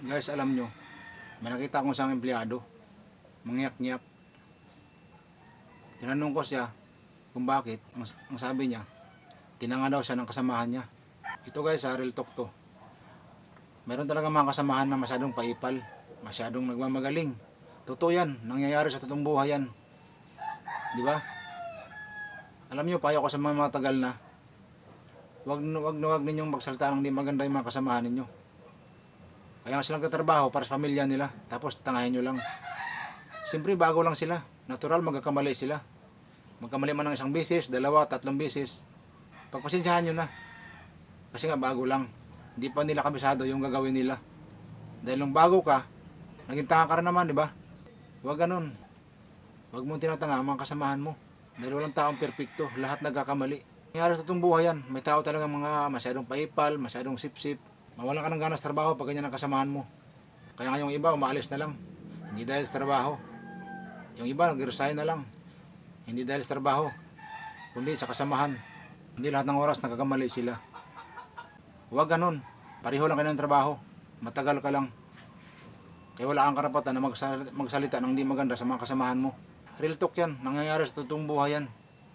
Guys, alam nyo, may nakita akong isang empleyado. Mangyak-ngyak. Tinanong ko siya kung bakit. Ang, sabi niya, tinanga daw siya ng kasamahan niya. Ito guys, ha, real talk to. Meron talaga mga kasamahan na masyadong paipal. Masyadong nagmamagaling. Totoo yan. Nangyayari sa totoong buhay yan. Di ba? Alam nyo, payo ko sa mga matagal na, wag, wag wag ninyong magsalita ng di maganda yung mga kasamahan ninyo. Kaya silang katrabaho para sa pamilya nila. Tapos tangahin nyo lang. Siyempre bago lang sila. Natural magkakamali sila. Magkamali man ng isang bisis, dalawa, tatlong bisis. Pagpasensyahan nyo na. Kasi nga bago lang. Hindi pa nila kabisado yung gagawin nila. Dahil nung bago ka, naging tanga ka rin naman, di ba? Huwag ganun. Huwag mong tinatanga ang mga kasamahan mo. Dahil walang taong perpekto, lahat nagkakamali. Nangyari sa itong buhay yan, may tao talaga mga masyadong paipal, masyadong sip-sip. Mawalan ka ng ganas trabaho pag ganyan ang kasamahan mo. Kaya nga yung iba, umaalis na lang. Hindi dahil sa trabaho. Yung iba, nag-resign na lang. Hindi dahil sa trabaho, kundi sa kasamahan. Hindi lahat ng oras nagkakamali sila. Huwag ganun. Pareho lang kayo ng trabaho. Matagal ka lang. Kaya wala kang karapatan na magsalita, magsalita ng di maganda sa mga kasamahan mo. Real talk yan. Nangyayari sa totoong buhay yan.